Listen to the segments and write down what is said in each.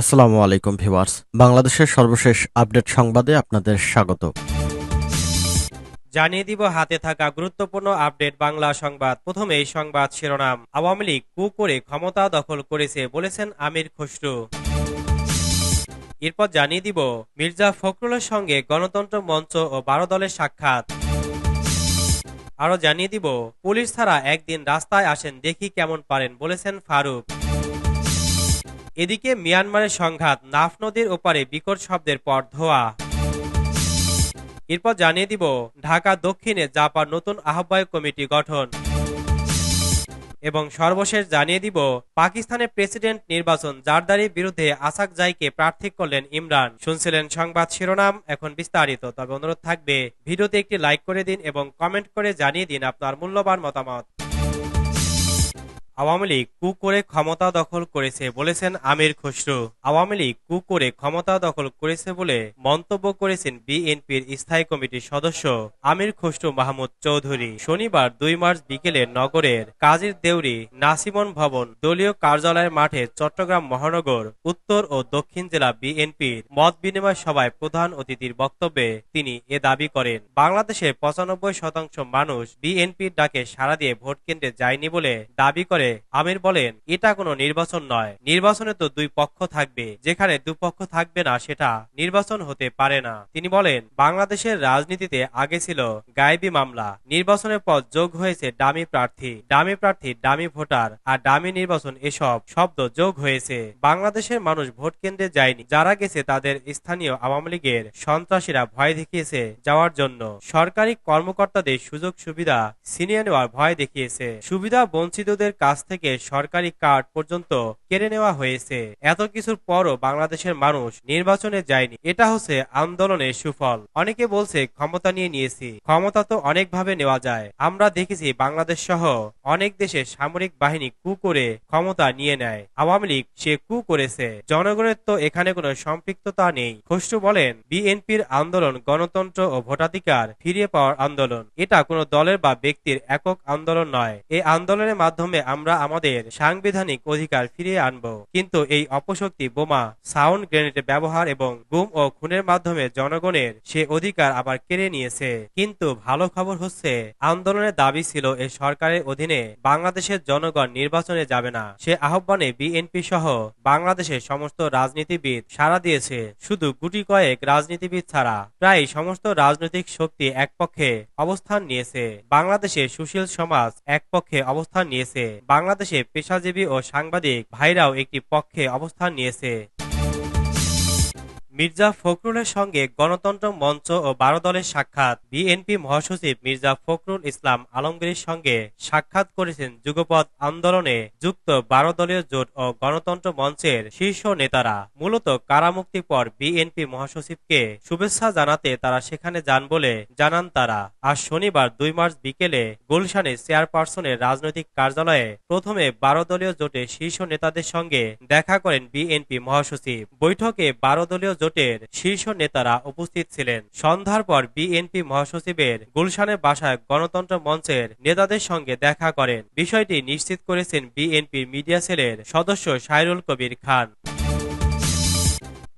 আসসালামু আলাইকুম ভিউয়ার্স। বাংলাদেশের সর্বশেষ আপডেট সংবাদে আপনাদের স্বাগত। জানিয়ে দিব হাতে থাকা গুরুত্বপূর্ণ আপডেট বাংলা সংবাদ। প্রথমে এই সংবাদ শিরোনাম। আওয়ামী লীগ কু করে ক্ষমতা দখল করেছে বলেছেন আমির খসরু। এরপর জানিয়ে দিব, মির্জা ফখরুলের সঙ্গে গণতন্ত্র মঞ্চ ও বারো দলের সাক্ষাৎ। আরও জানিয়ে দিব, পুলিশ ছাড়া একদিন রাস্তায় আসেন দেখি কেমন পারেন বলেছেন ফারুক। এদিকে মিয়ানমারের সংঘাত নাফ নদীর ওপারে বিকট শব্দের পর ধোয়া। এরপর জানিয়ে দিব, ঢাকা দক্ষিণে জাপার নতুন আহ্বায়ক কমিটি গঠন। এবং সর্বশেষ জানিয়ে দিব, পাকিস্তানের প্রেসিডেন্ট নির্বাচন জারদারির বিরুদ্ধে আসাক জাইকে প্রার্থী করলেন ইমরান। শুনছিলেন সংবাদ শিরোনাম, এখন বিস্তারিত। তবে অনুরোধ থাকবে, ভিডিওতে একটি লাইক করে দিন এবং কমেন্ট করে জানিয়ে দিন আপনার মূল্যবান মতামত। আওয়ামী লীগ কু করে ক্ষমতা দখল করেছে বলেছেন আমির খসরু। আওয়ামী লীগ কু করে ক্ষমতা দখল করেছে বলে মন্তব্য করেছেন বিএনপির স্থায়ী কমিটির সদস্য আমির খসরু মাহমুদ চৌধুরী। শনিবার দুই মার্চ বিকেলে নগরের কাজীর দেউরি নাসিমন ভবন দলীয় কার্যালয়ের মাঠে চট্টগ্রাম মহানগর উত্তর ও দক্ষিণ জেলা বিএনপির মত বিনিময় সভায় প্রধান অতিথির বক্তব্যে তিনি এ দাবি করেন। বাংলাদেশের পঁচানব্বই শতাংশ মানুষ বিএনপির ডাকে সাড়া দিয়ে ভোট কেন্দ্রে যায়নি বলে দাবি করে আমির বলেন, এটা কোনো নির্বাচন নয়। নির্বাচনে তো দুই পক্ষ থাকবে। যেখানে দুপক্ষ থাকবে না, সেটা নির্বাচন হতে পারে না। তিনি বলেন, বাংলাদেশের রাজনীতিতে আগে ছিল গায়েবী মামলা। নির্বাচনের পর যোগ হয়েছে ডামি প্রার্থী। ডামি প্রার্থী, ডামি ভোটার, আর ডামি নির্বাচন এসব শব্দ যোগ হয়েছে। বাংলাদেশের মানুষ ভোট কেন্দ্রে যায়নি। যারা গেছে, তাদের স্থানীয় আওয়ামী লীগের সন্ত্রাসীরা ভয় দেখিয়েছে যাওয়ার জন্য। সরকারি কর্মকর্তাদের সুযোগ সুবিধা ছিনিয়ে নেওয়ার ভয় দেখিয়েছে। সুবিধা বঞ্চিতদের কাছ থেকে সরকারি কার্ড পর্যন্ত কেড়ে নেওয়া হয়েছে। এত কিছুর পরও বাংলাদেশের মানুষ নির্বাচনে যায়নি। এটা হচ্ছে আন্দোলনের সুফল। অনেকে বলছে ক্ষমতা নিয়ে নিয়েছি। ক্ষমতা তো অনেকভাবে নেওয়া যায়। আমরা দেখেছি বাংলাদেশ সহ অনেক দেশে সামরিক বাহিনী কু করে ক্ষমতা নিয়ে নেয়। আওয়ামী লীগ সে কু করেছে। জনগণের তো এখানে কোনো সম্পৃক্ততা নেই। খসরু বলেন, বিএনপির আন্দোলন গণতন্ত্র ও ভোটাধিকার ফিরিয়ে পাওয়ার আন্দোলন। এটা কোনো দলের বা ব্যক্তির একক আন্দোলন নয়। এই আন্দোলনের মাধ্যমে আমরা আমাদের সাংবিধানিক অধিকার ফিরিয়ে আনব। কিন্তু এই অপশক্তি বোমা, সাউন্ড গ্রেনেডের ব্যবহার এবং গুম ও খুনের মাধ্যমে জনগণের সে অধিকার আবার কেড়ে নিয়েছে। কিন্তু ভালো খবর হচ্ছে, আন্দোলনের দাবি ছিল এ সরকারের অধীনে বাংলাদেশের জনগণ নির্বাচনে যাবে না। সে আহ্বানে বিএনপি সহ বাংলাদেশের সমস্ত রাজনীতিবিদ সাড়া দিয়েছে। শুধু গুটি কয়েক রাজনীতিবিদ ছাড়া প্রায় সমস্ত রাজনৈতিক শক্তি এক পক্ষে অবস্থান নিয়েছে। বাংলাদেশের সুশীল সমাজ এক পক্ষে অবস্থান নিয়েছে। বাংলাদেশে পেশাজীবী ও সাংবাদিক ভাইরাও একটি পক্ষে অবস্থান নিয়েছে। মির্জা ফখরুলের সঙ্গে গণতন্ত্র মঞ্চ ও বারো দলের সাক্ষাৎ। বিএনপি মহাসচিব মির্জা ফখরুল ইসলাম আলমগীরের সঙ্গে সাক্ষাৎ করেছেন যুগপথ আন্দোলনে যুক্ত বারো দলীয় জোট ও গণতন্ত্র মঞ্চের শীর্ষ নেতারা। মূলত কারামুক্তির পর বিএনপি মহাসচিবকে শুভেচ্ছা জানাতে তারা সেখানে যান বলে জানান তারা। আজ শনিবার দুই মার্চ বিকেলে গুলশানে চেয়ারপারসনের রাজনৈতিক কার্যালয়ে প্রথমে বারো দলীয় জোটের শীর্ষ নেতাদের সঙ্গে দেখা করেন বিএনপি মহাসচিব। বৈঠকে বারো দলীয় জোটের শীর্ষ নেতারা উপস্থিত ছিলেন। সন্ধ্যার পর বিএনপি মহাসচিবের গুলশানের বাসায় গণতন্ত্র মঞ্চের নেতাদের সঙ্গে দেখা করেন। বিষয়টি নিশ্চিত করেছেন বিএনপির মিডিয়া সেলের সদস্য সাইরুল কবির খান।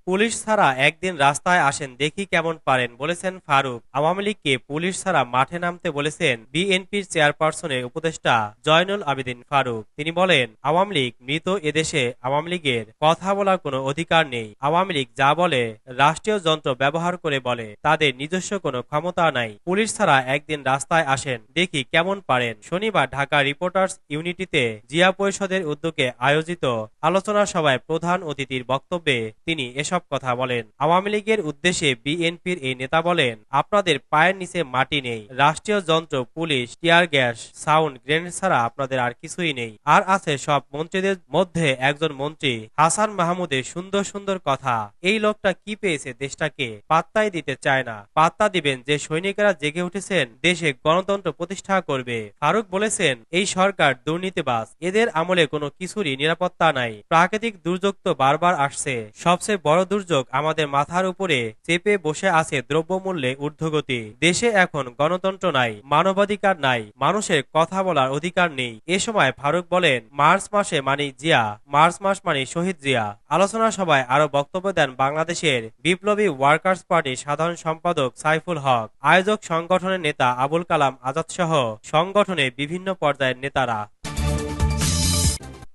পুলিশ ছাড়া একদিন রাস্তায় আসেন, দেখি কেমন পারেন, বলেছেন ফারুক। আওয়ামী লীগকে পুলিশ ছাড়া মাঠে নামতে বলেছেন বিএনপির চেয়ারপারসনের উপদেষ্টা জয়নুল আবেদিন ফারুক। তিনি বলেন, আওয়ামী লীগ মৃত এদেশে আওয়ামী লীগের কথা বলার কোনো অধিকার নেই। আওয়ামী লীগ যা বলে, রাষ্ট্রীয় যন্ত্র ব্যবহার করে বলে, তাদের নিজস্ব কোনো ক্ষমতা নাই। পুলিশ ছাড়া একদিন রাস্তায় আসেন, দেখি কেমন পারেন। শনিবার ঢাকা রিপোর্টার্স ইউনিটিতে জিয়া পরিষদের উদ্যোগে আয়োজিত আলোচনা সভায় প্রধান অতিথির বক্তব্যে তিনি এসব কথা বলেন। আওয়ামী লীগের উদ্দেশ্যে বিএনপির এই নেতা বলেন, আপনাদের পায়ের নিচে মাটি নেই। রাষ্ট্রীয় যন্ত্র, police, tear gas, sound, grenade ছাড়া আপনাদের আর কিছুই নেই। আর আছে সব মন্ত্রীদের মধ্যে একজন মন্ত্রী, হাসান মাহমুদের সুন্দর সুন্দর কথা। এই লোকটা কি পেয়েছে দেশটাকে? পাত্তাই দিতে চায় না। পাত্তা দিবেন যে সৈনিকেরা জেগে উঠেছেন, দেশে গণতন্ত্র প্রতিষ্ঠা করবে। ফারুক বলেছেন, এই সরকার দুর্নীতিবাজ। এদের আমলে কোনো কিছুরই নিরাপত্তা নাই। প্রাকৃতিক দুর্যোগ তো বারবার আসছে। সবচেয়ে বড় দুর্যোগ আমাদের মাথার উপরে চেপে বসে আছে দ্রব্যমূল্যে ঊর্ধ্বগতি। দেশে এখন গণতন্ত্র নাই, মানবাধিকার নাই, মানুষের কথা বলার অধিকার নেই। এ সময় ফারুক বলেন, মার্চ মাসে মানি জিয়া, মার্চ মাস মানি শহীদ জিয়া। আলোচনা সভায় আরও বক্তব্য দেন বাংলাদেশের বিপ্লবী ওয়ার্কার্স পার্টির সাধারণ সম্পাদক সাইফুল হক, আয়োজক সংগঠনের নেতা আবুল কালাম আজাদ সহ সংগঠনের বিভিন্ন পর্যায়ের নেতারা।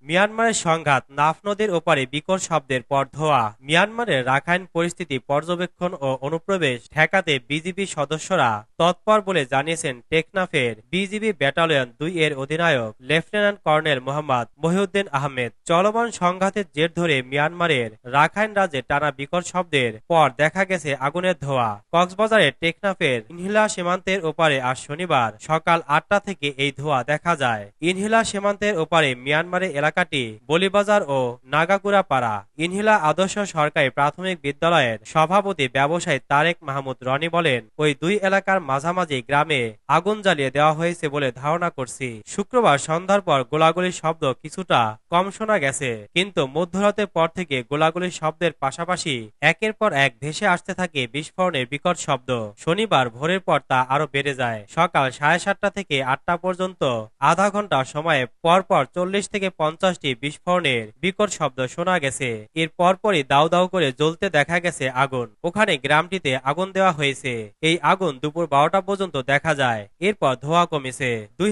মিয়ানমারের সংঘাত নাফ নদীর ওপারে বিকট শব্দের পর ধোয়া। মিয়ানমারের রাখাইন পরিস্থিতি পর্যবেক্ষণ ও অনুপ্রবেশ ঠেকাতে বিজিবি সদস্যরা তৎপর বলে জানিয়েছেন টেকনাফের বিজিবি ব্যাটালিয়ন দুই এর অধিনায়ক, লেফটেন্যান্ট কর্নেল মোহাম্মদ মহিউদ্দিন আহমেদ। চলমান সংঘাতের জের ধরে মিয়ানমারের রাখাইন রাজ্যে টানা বিকট শব্দের পর দেখা গেছে আগুনের ধোয়া। কক্সবাজারের টেকনাফের ইনহিলা সীমান্তের ওপারে আজ শনিবার সকাল আটটা থেকে এই ধোয়া দেখা যায়। ইনহিলা সীমান্তের ওপারে মিয়ানমারের এলাকাটি বলিবাজার ও নাগাকুড়া পাড়া ইনহিলা আদর্শ সরকারি প্রাথমিক বিদ্যালয়ের সভাপতি ব্যবসায়ী তারেক মাহমুদ রনি বলেন, ওই দুই এলাকার মাঝামাঝি গ্রামে আগুন জ্বালিয়ে দেওয়া হয়েছে বলে ধারণা করছি। শুক্রবার সন্ধ্যার পর গোলাগুলির শব্দ কিছুটা কম শোনা গেছে, কিন্তু মধ্যরাতের পর থেকে গোলাগুলির শব্দের পাশাপাশি একের পর এক ভেসে আসতে থাকে বিস্ফোরণের বিকট শব্দ। শনিবার ভোরের পর তা আরও বেড়ে যায়। সকাল সাড়ে সাতটা থেকে আটটা পর্যন্ত আধা ঘণ্টা সময়ে পরপর চল্লিশ থেকে পঞ্চাশটি বিস্ফোরণের বিকট শব্দ শোনা গেছে। এর পরপরই দাউ দাউ করে জ্বলতে দেখা গেছে আগুন। ওখানে গ্রামটিতে আগুন দেওয়া হয়েছে। এই আগুন দুপুর বারোটা পর্যন্ত দেখা যায়। এরপর ধোয়া কমেছে। দুই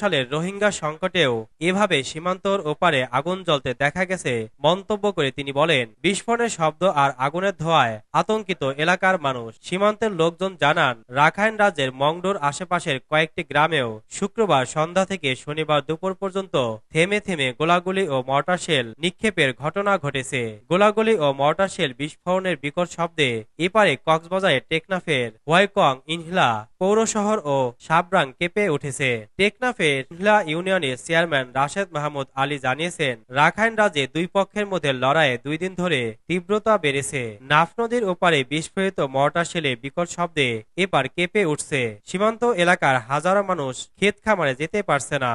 সালের রোহিঙ্গা সংকটেও এভাবে সীমান্তর ওপারে আগুন জ্বলতে দেখা গেছে মন্তব্য করে তিনি বলেন, বিস্ফোরণের শব্দ আর আগুনের ধোঁয়ায় আতঙ্কিত এলাকার মানুষ। সীমান্তের লোকজন জানান, রাখাইন রাজ্যের মংডোর আশেপাশের কয়েকটি গ্রামেও শুক্রবার সন্ধ্যা থেকে শনিবার দুপুর পর্যন্ত থেমে থেমে গোলাগুলি ও মর্টার শেল নিক্ষেপের ঘটনা ঘটেছে। গোলাগুলি ও মর্টার শেল বিস্ফোরণের বিকট শব্দে এপারে কক্সবাজারের টেকনাফের ওয়াইকং ইনহিলা পৌর শহর ও সাবরাং কেঁপে উঠেছে। টেকনাফের ইনহিলা ইউনিয়নের চেয়ারম্যান রাশেদ মাহমুদ আলী জানিয়েছেন, রাখাইন রাজ্যে দুই পক্ষের মধ্যে লড়াইয়ে দুই দিন ধরে তীব্রতা বেড়েছে। নাফ নদীর ওপারে বিস্ফোরিত মর্টার শেলে বিকট শব্দে এপার কেঁপে উঠছে। সীমান্ত এলাকার হাজারো মানুষ ক্ষেত খামারে যেতে পারছে না।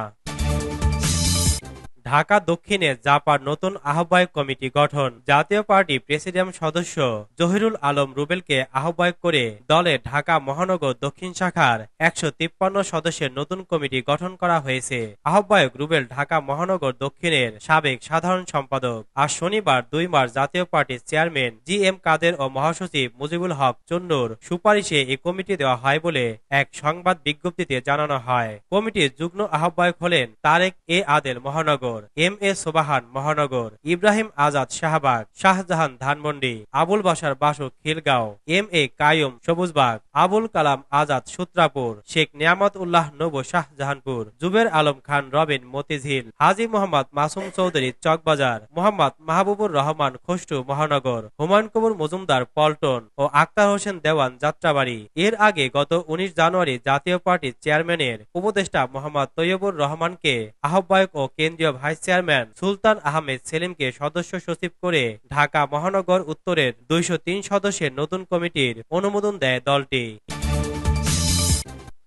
ঢাকা দক্ষিণে জাপার নতুন আহ্বায়ক কমিটি গঠন। জাতীয় পার্টি প্রেসিডিয়াম সদস্য জহিরুল আলম রুবেলকে আহ্বায়ক করে দলে ঢাকা মহানগর দক্ষিণ শাখার একশো তিপ্পান্ন সদস্যের নতুন কমিটি গঠন করা হয়েছে। আহ্বায়ক রুবেল ঢাকা মহানগর দক্ষিণের সাবেক সাধারণ সম্পাদক। আর শনিবার দুই মার্চ জাতীয় পার্টির চেয়ারম্যান জি এম কাদের ও মহাসচিব মুজিবুল হক চন্নুর সুপারিশে এই কমিটি দেওয়া হয় বলে এক সংবাদ বিজ্ঞপ্তিতে জানানো হয়। কমিটির যুগ্ম আহ্বায়ক হলেন তারেক এ আদেল মহানগর। এম এ সোবাহান মহানগর, ইব্রাহিম আজাদ শাহবাগ, শাহজাহান ধানমন্ডি, আবুল বাসার বাসু খিলগাঁও, এম এ কায়ুম সবুজবাগ, আবুল কালাম আজাদ সূত্রাপুর, শেখ নিয়ামত উল্লাহ নবু শাহজাহানপুর, জুবের আলম খান রবিন মতিঝিল, হাজি মোহাম্মদ মাসুম চৌধুরী চকবাজার, মোহাম্মদ মাহবুবুর রহমান খসরু মহানগর, হুমায়ুন কবুর মজুমদার পল্টন ও আক্তার হোসেন দেওয়ান যাত্রাবাড়ি। এর আগে গত উনিশ জানুয়ারি জাতীয় পার্টির চেয়ারম্যানের উপদেষ্টা মোহাম্মদ তৈয়বুর রহমানকে আহ্বায়ক ও কেন্দ্রীয় ভাইস চেয়ারম্যান সুলতান আহমেদ সেলিমকে সদস্য সচিব করে ঢাকা মহানগর উত্তরের দুইশ তিন সদস্যের নতুন কমিটির অনুমোদন দেয় দলটি।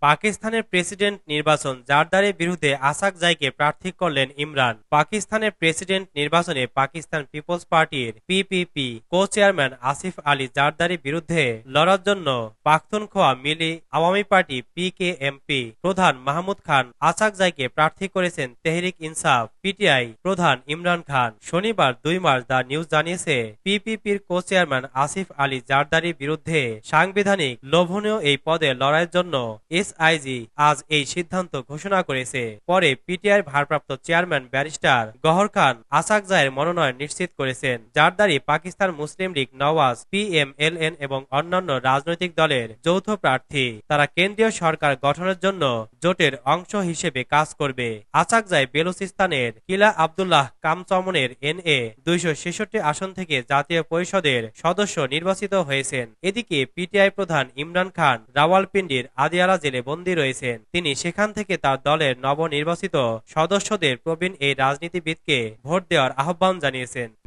পাকিস্তানের প্রেসিডেন্ট নির্বাচন জারদারের বিরুদ্ধে আসাক জাইকে প্রার্থী করলেন ইমরান। পাকিস্তানের প্রেসিডেন্ট নির্বাচনে পাকিস্তান পিপলস পার্টির PPP co chairman Asif Ali জারদারির বিরুদ্ধে লড়ার জন্য পাখতুনখোয়া মিলি আওয়ামী পার্টি পিকেএমপি প্রধান মাহমুদ খান আসাক জাইকে প্রার্থী করেছেন তেহরিক ইনসাফ, পিটিআই প্রধান ইমরান খান। শনিবার দুই মার্চ দা নিউজ জানিয়েছে, পিপিপির কো চেয়ারম্যান আসিফ আলী জারদারির বিরুদ্ধে সাংবিধানিক লোভনীয় এই পদে লড়াইয়ের জন্য এসআইজি আজ এই সিদ্ধান্ত ঘোষণা করেছে। পরে পিটিআই ভারপ্রাপ্ত চেয়ারম্যান ব্যারিস্টার গহর খান আসাক জায়ের মনোনয়ন নিশ্চিত করেছেন জারদারি পাকিস্তান মুসলিম লীগ নওয়াজ, পিএমএলএন এবং অন্যান্য রাজনৈতিক দলের যৌথ প্রার্থী। তারা কেন্দ্রীয় সরকার গঠনের জন্য জোটের অংশ হিসেবে কাজ করবে। আসাকজাই বেলুচিস্তানের কিলা আবদুল্লাহ কামচমনের এনএ দুইশো ছেষট্টি আসন থেকে জাতীয় পরিষদের সদস্য নির্বাচিত হয়েছেন। এদিকে পিটিআই প্রধান ইমরান খান রাওয়ালপিন্ডির আদিয়ালা জেলে বন্দী রয়েছেন। তিনি সেখান থেকে তার দলের নবনির্বাচিত সদস্যদের প্রবীণ এই রাজনীতিবিদকে ভোট দেওয়ার আহ্বান জানিয়েছেন।